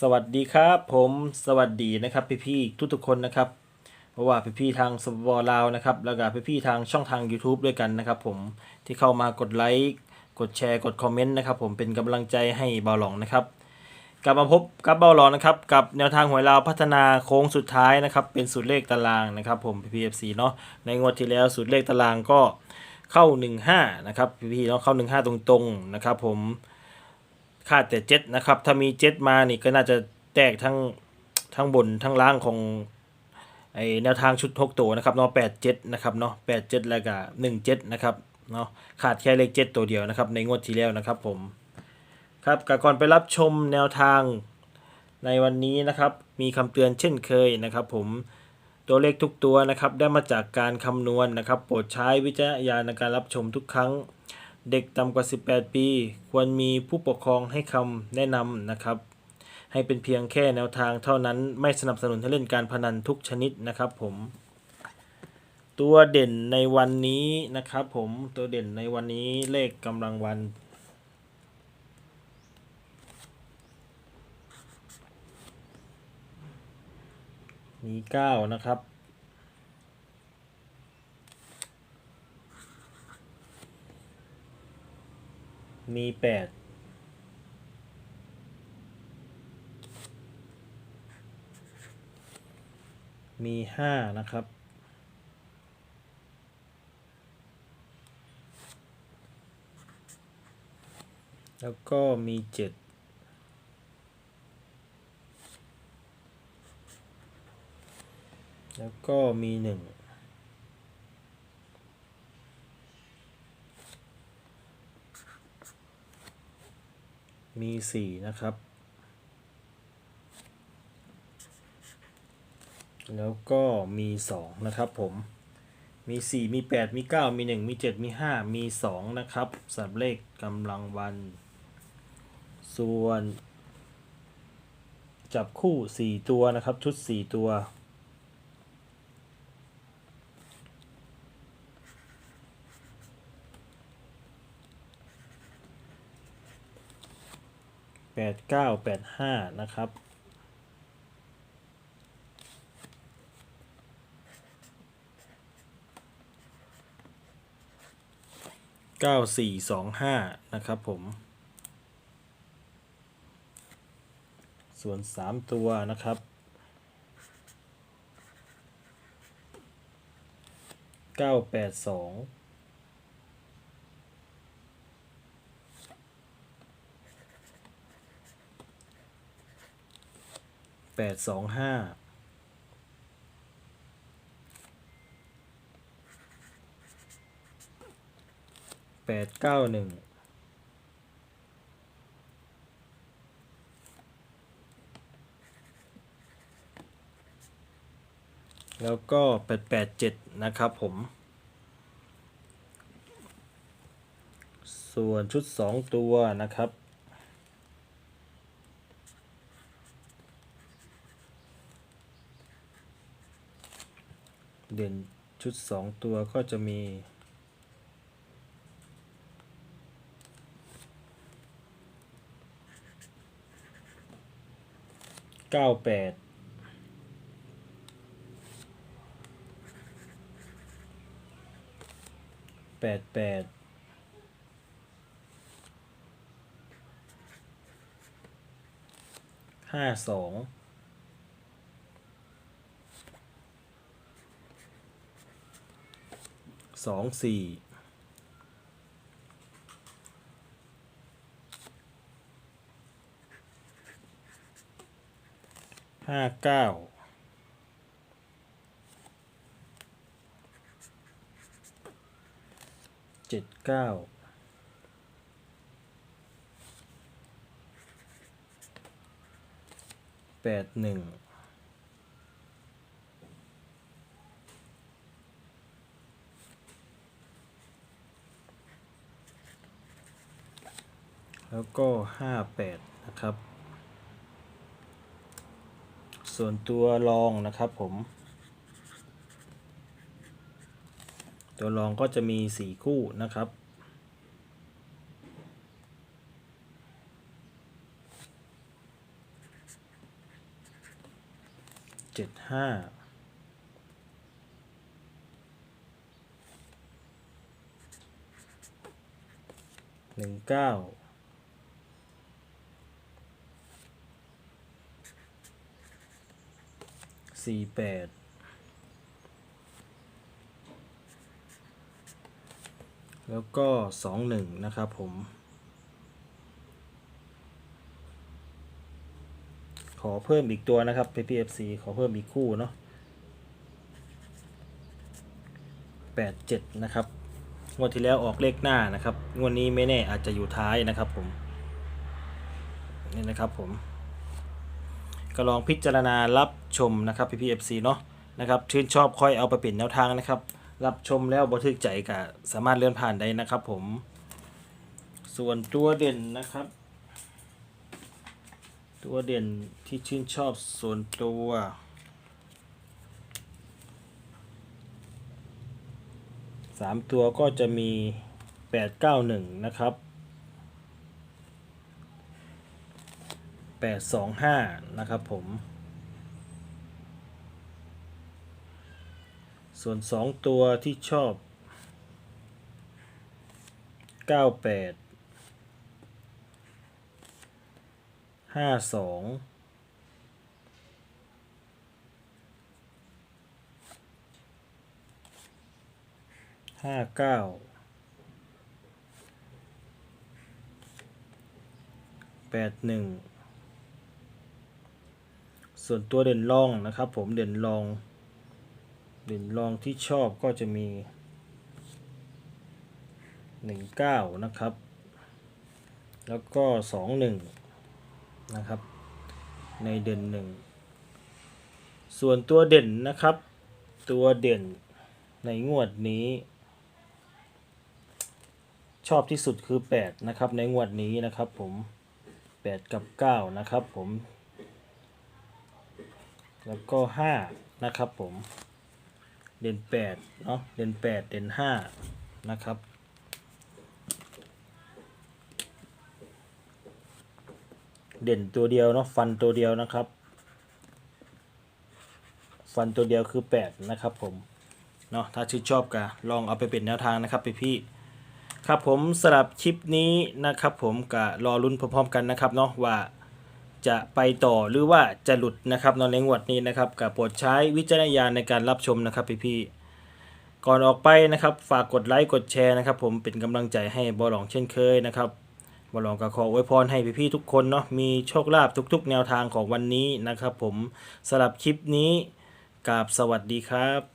สวัสดีครับผมสวัสดีนะครับพี่ๆทุกๆคนนะครับเพราะว่าพี่ๆทางสปปลาวนะครับแล้วก็พี่ๆทางช่องทาง YouTube ด้วยกันนะครับผมที่เข้ามากดไลค์กดแชร์กดคอมเมนต์นะครับผมเป็นกำลังใจให้เบาหลองนะครับ กลับมาพบกับเบาหลองนะครับ กับแนวทางหวยลาวพัฒนาโค้งสุดท้ายนะครับ เป็นสูตรเลขตารางนะครับ ผม PPFC เนาะในงวดที่แล้วสูตรเลขตารางก็เข้า 15นะครับพี่ๆเนาะเข้า 15 ตรงๆนะครับผม คาดแต่เจ็ดนะครับ ถ้ามีเจ็ดมานี่ก็น่าจะแตกทั้งทั้งบนทั้งล่างของไอแนวทางชุดหกตัวนะครับเนาะแปดเจ็ดนะครับเนาะแปดเจ็ดแล้วก็หนึ่งเจ็ดนะครับเนาะขาดแค่เลขเจ็ดตัวเดียวนะครับ ในงวดที่แล้วนะครับผมครับกก่อนไปรับชมแนวทางในวันนี้นะครับ มีคำเตือนเช่นเคยนะครับ ผมตัวเลขทุกตัวนะครับ ได้มาจากการคำนวณนะครับ โปรดใช้วิจารณญาณในการรับชมทุกครั้ง เด็กต่ำกว่า 18 ปี ควรมีผู้ปกครองให้คำแนะนำนะครับ ให้เป็นเพียงแค่แนวทางเท่านั้นไม่สนับสนุนให้เล่นการพนันทุกชนิดนะครับผม ตัวเด่นในวันนี้นะครับผมตัวเด่นในวันนี้เลขกำลังวันมีเก้านะครับ มีแปดมีห้านะครับ แล้วก็มีเจ็ดแล้วก็มีหนึ่ง มีสี่นะครับ แล้วก็มีสองนะครับผม มีสี่มีแปดมีเก้ามีหนึ่งมีเจ็ดมีห้ามีสองนะครับสำหรับเลขกำลังวัน ส่วน จับคู่สี่ตัวนะครับ ชุดสี่ตัว แปดเก้าแปดห้านะครับ เก้าสี่สองห้านะครับผม ส่วนสามตัวนะครับเก้าแปดสอง แปดสองห้าแปดเก้าหนึ่งแล้วก็แปดแปดเจ็ดนะครับผม ส่วนชุดสองตัวนะครับ เด่นชุดสองตัวก็จะมี เก้าแปดแปดแปดห้าสอง สองสี่ห้าเก้าเจ็ดเก้าแปดหนึ่ง แล้วก็ห้าแปดนะครับ ส่วนตัวรองนะครับผม ตัวรองก็จะมีสี่คู่นะครับเจ็ดห้าหนึ่งเก้า สี่แปดแล้วก็สองหนึ่งนะครับผม ขอเพิ่มอีกตัวนะครับ PPFC ขอเพิ่มอีกคู่เนาะแปดเจ็ดนะครับงวดที่แล้วออกเลขหน้านะครับ งวดนี้ไม่แน่อาจจะอยู่ท้ายนะครับผม นี่นะครับผม ก็ลองพิจารณารับชมนะครับ PPFC เนาะนะครับชื่นชอบค่อยเอาไปเปลี่ยนแนวทางนะครับ รับชมแล้วบันทึกใจก็สามารถเลื่อนผ่านได้นะครับผม ส่วนตัวเด่นนะครับ ตัวเด่นที่ชื่นชอบส่วนตัวสามตัวก็จะมีแปดเก้าหนึ่งนะครับ แปดสองห้านะครับผม ส่วนสองตัวที่ชอบเก้าแปดห้าสองห้าเก้าแปดหนึ่ง ส่วนตัวเด่นรองนะครับ ผมเด่นรอง เด่นรองที่ชอบก็จะมีหนึ่งเก้านะครับ แล้วก็สองหนึ่งนะครับ ในเด่นหนึ่งส่วนตัวเด่นนะครับ ตัวเด่นในงวดนี้ ชอบที่สุดคือ 8 นะครับ ในงวดนี้นะครับผม 8 กับ 9 นะครับผม แล้วก็5นะครับผม เด่น8เนาะเด่น8เด่น5นะครับเด่นตัวเดียวเนาะฟันตัวเดียวนะครับ ฟันตัวเดียวคือ 8 นะครับผมเนาะถ้าชื่นชอบก็ลองเอาไปเป็นแนวทางนะครับไปพี่ครับผมสำหรับคลิปนี้นะครับผมก็รอลุ้นพร้อมๆกันนะครับเนาะว่า จะไปต่อหรือว่าจะหลุดนะครับนอนในงวดนี้นะครับกับโปรดใช้วิจารณญาณในการรับชมนะครับพี่พี่ๆก่อนออกไปนะครับฝากกดไลค์กดแชร์นะครับ ผมเป็นกำลังใจให้บอลองเช่นเคยนะครับบอลองก็ขออวยพรให้พี่ๆทุกคนเนาะมีโชคลาภทุก ๆ แนวทางของวันนี้นะครับ ผมสำหรับคลิปนี้กราบสวัสดีครับ